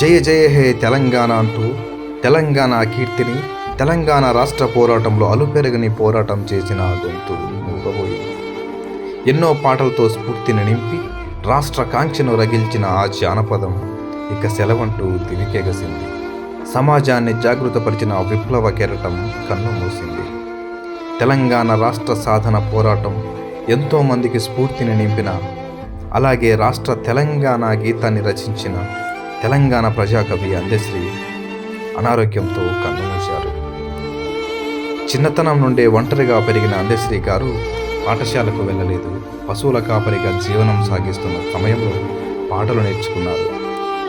జయ జయ హే తెలంగాణ అంటూ తెలంగాణ కీర్తిని తెలంగాణ రాష్ట్ర పోరాటంలో అలుపెరగని పోరాటం చేసిన గొంతు మూగబోయింది ఎన్నో పాటలతో స్ఫూర్తిని నింపి రాష్ట్ర కాంక్షను రగిల్చిన ఆ జానపదం ఇక సెలవంటూ దివికెగసింది. సమాజాన్ని జాగృతపరిచిన ఆ విప్లవ కెరటం కన్ను మూసింది. తెలంగాణ రాష్ట్ర సాధన పోరాటం ఎంతోమందికి స్ఫూర్తిని నింపిన అలాగే రాష్ట్ర తెలంగాణ గీతాన్ని రచించిన తెలంగాణ ప్రజాకవి అందశ్రీ అనారోగ్యంతో కన్నుమూశారు. చిన్నతనం నుండే ఒంటరిగా పెరిగిన అందశ్రీ గారు పాఠశాలకు వెళ్ళలేదు. పశువుల కాపరిగా జీవనం సాగిస్తున్న సమయంలో పాటలు నేర్చుకున్నారు.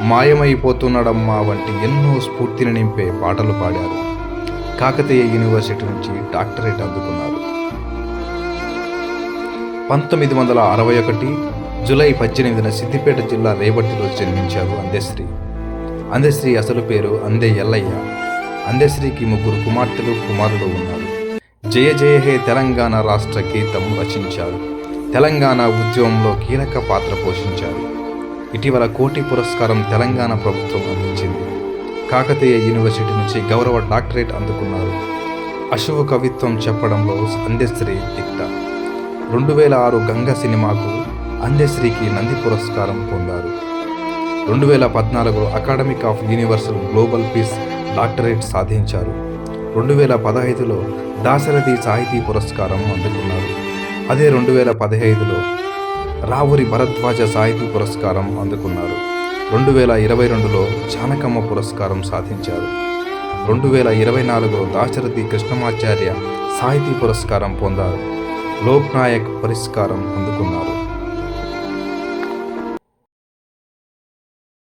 మాయమైపోతున్నాడమ్మా వంటి ఎన్నో స్ఫూర్తిని నింపే పాటలు పాడారు. కాకతీయ యూనివర్సిటీ నుంచి డాక్టరేట్ అందుకున్నారు. పంతొమ్మిది వందల అరవై ఒకటి జూలై పద్దెనిమిదిన సిద్దిపేట జిల్లా రేవట్టిలో జన్మించారు అందశ్రీ. అందశ్రీ అసలు పేరు అందే ఎల్లయ్య. అందశ్రీకి ముగ్గురు కుమార్తెలు కుమారులు ఉన్నారు. జయ జయ హే తెలంగాణ రాష్ట్ర గీతం రచించారు. తెలంగాణ ఉద్యమంలో కీలక పాత్ర పోషించారు. ఇటీవల కోటి పురస్కారం తెలంగాణ ప్రభుత్వం అందించింది. కాకతీయ యూనివర్సిటీ నుంచి గౌరవ డాక్టరేట్ అందుకున్నారు. అశుభ కవిత్వం చెప్పడంలో అందశ్రీ దిట్ట. రెండు వేల ఆరు గంగ సినిమాకు అందశ్రీకి నంది పురస్కారం పొందారు. రెండు వేల పద్నాలుగులో academic of universal global peace doctorate సాధించారు. రెండు వేల పదహైదులో దాశరథి సాహితీ పురస్కారం అందుకున్నారు. అదే రెండు వేల పదిహేదులో రావురి భరద్వాజ సాహితీ పురస్కారం అందుకున్నారు. రెండు వేల ఇరవై రెండులో జానకమ్మ పురస్కారం సాధించారు. రెండు వేల ఇరవై నాలుగులో దాశరథి కృష్ణమాచార్య సాహితీ పురస్కారం పొందారు. లోక్ నాయక్ పురస్కారం అందుకున్నారు.